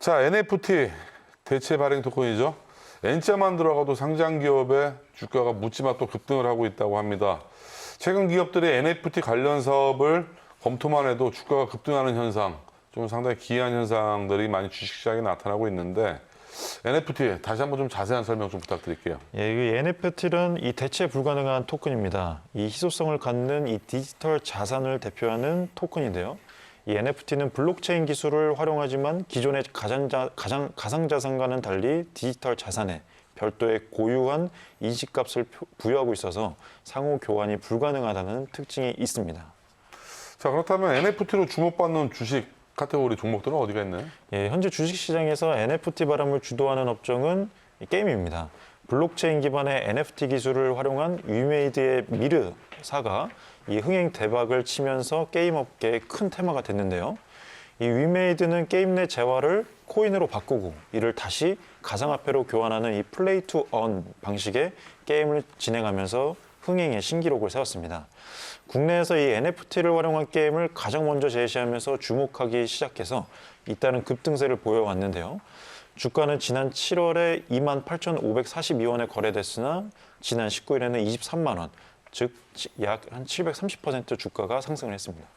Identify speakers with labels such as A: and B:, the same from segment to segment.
A: 자, NFT 대체 발행 토큰이죠. N자만 들어가도 상장 기업의 주가가 묻지마 또 급등을 하고 있다고 합니다. 최근 기업들이 NFT 관련 사업을 검토만 해도 주가가 급등하는 현상, 좀 상당히 기이한 현상들이 많이 주식시장에 나타나고 있는데 NFT 다시 한번 좀 자세한 설명 좀 부탁드릴게요.
B: 예, 이 NFT는 이 대체 불가능한 토큰입니다. 이 희소성을 갖는 이 디지털 자산을 대표하는 토큰인데요. 이 NFT는 블록체인 기술을 활용하지만 기존의 가상자, 가상, 가상자산과는 달리 디지털 자산에 별도의 고유한 인식값을 표- 부여하고 있어서 상호 교환이 불가능하다는 특징이 있습니다.
A: 자, 그렇다면 NFT로 주목받는 주식 카테고리 종목들은 어디가 있나요?
B: 예, 현재 주식시장에서 NFT 바람을 주도하는 업종은 이 게임입니다. 블록체인 기반의 NFT 기술을 활용한 위메이드의 미르사가 이 흥행 대박을 치면서 게임 업계의 큰 테마가 됐는데요. 이 위메이드는 게임 내 재화를 코인으로 바꾸고 이를 다시 가상화폐로 교환하는 이 플레이 투 언 방식의 게임을 진행하면서 흥행의 신기록을 세웠습니다. 국내에서 이 NFT를 활용한 게임을 가장 먼저 제시하면서 주목하기 시작해서 잇따른 급등세를 보여왔는데요. 주가는 지난 7월에 28,542원에 거래됐으나 지난 19일에는 23만 원, 즉 약 한 730% 주가가 상승을 했습니다.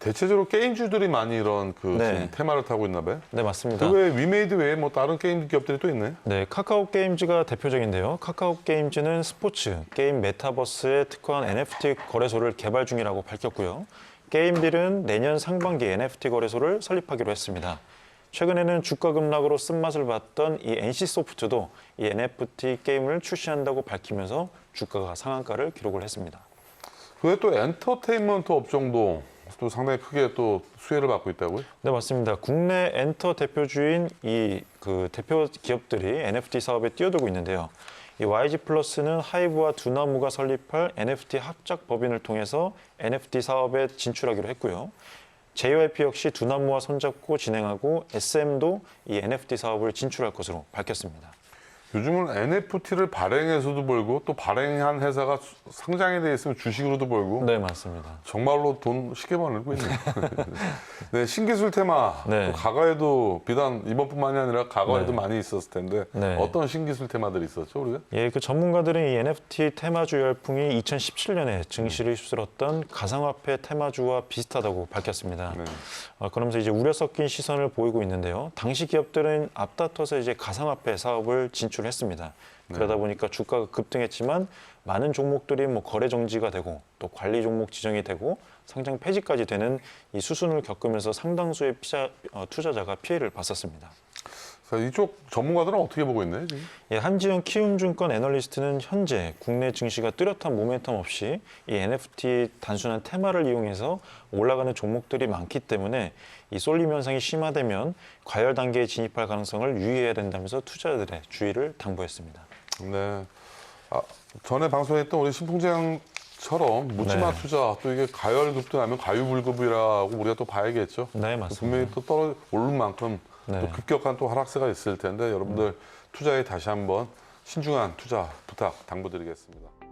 A: 대체적으로 게임주들이 많이 이런 그
B: 네.
A: 지금 테마를 타고 있나 봐요.
B: 네, 맞습니다.
A: 그 외에 위메이드 외에 뭐 다른 게임 기업들이 또 있나요?
B: 네, 카카오 게임즈가 대표적인데요. 카카오 게임즈는 스포츠, 게임 메타버스에 특화한 NFT 거래소를 개발 중이라고 밝혔고요. 게임빌은 내년 상반기 NFT 거래소를 설립하기로 했습니다. 최근에는 주가 급락으로 쓴맛을 봤던 이 NC소프트도 이 NFT 게임을 출시한다고 밝히면서 주가가 상한가를 기록을 했습니다.
A: 그 외에 또 엔터테인먼트 업종도 또 상당히 크게 또 수혜를 받고 있다고요?
B: 네 맞습니다. 국내 엔터 대표주인 이 그 대표 기업들이 NFT 사업에 뛰어들고 있는데요. 이 YG 플러스는 하이브와 두나무가 설립할 NFT 합작 법인을 통해서 NFT 사업에 진출하기로 했고요. JYP 역시 두나무와 손잡고 진행하고 SM도 이 NFT 사업을 진출할 것으로 밝혔습니다.
A: 요즘은 NFT를 발행해서도 벌고 또 발행한 회사가 수- 상장이 돼 있으면 주식으로도 벌고
B: 네 맞습니다.
A: 정말로 돈 쉽게 벌고 있네요. 네, 신기술 테마
B: 네.
A: 또 과거에도 비단 이번뿐만이 아니라 과거에도
B: 네.
A: 많이 있었을 텐데
B: 네.
A: 어떤 신기술 테마들이 있었죠 우리가?
B: 예, 그 전문가들은 이 NFT 테마주 열풍이 2017년에 증시를 휩쓸었던 가상화폐 테마주와 비슷하다고 밝혔습니다.
A: 네.
B: 어, 그러면서 이제 우려 섞인 시선을 보이고 있는데요. 당시 기업들은 앞다퉈서 이제 가상화폐 사업을 진출 했습니다. 그러다 보니까 주가가 급등했지만 많은 종목들이 뭐 거래 정지가 되고 또 관리 종목 지정이 되고 상장 폐지까지 되는 이 수순을 겪으면서 상당수의 피자, 어, 투자자가 피해를 봤었습니다.
A: 그래서 이쪽 전문가들은 어떻게 보고 있나요 지금?
B: 예, 한지영 키움증권 애널리스트는 현재 국내 증시가 뚜렷한 모멘텀 없이 이 NFT 단순한 테마를 이용해서 올라가는 종목들이 많기 때문에 이 쏠림 현상이 심화되면 과열 단계에 진입할 가능성을 유의해야 된다면서 투자자들의 주의를 당부했습니다.
A: 네. 아, 전에 방송했던 우리 신풍장처럼 묻지마
B: 네.
A: 투자 또 이게 가열 급등하면 가유불급이라고 우리가 또 봐야겠죠.
B: 네, 맞습니다.
A: 분명히 또 떨어 오른 만큼
B: 네.
A: 또 급격한 또 하락세가 있을 텐데 여러분들 투자에 다시 한번 신중한 투자 부탁 당부드리겠습니다.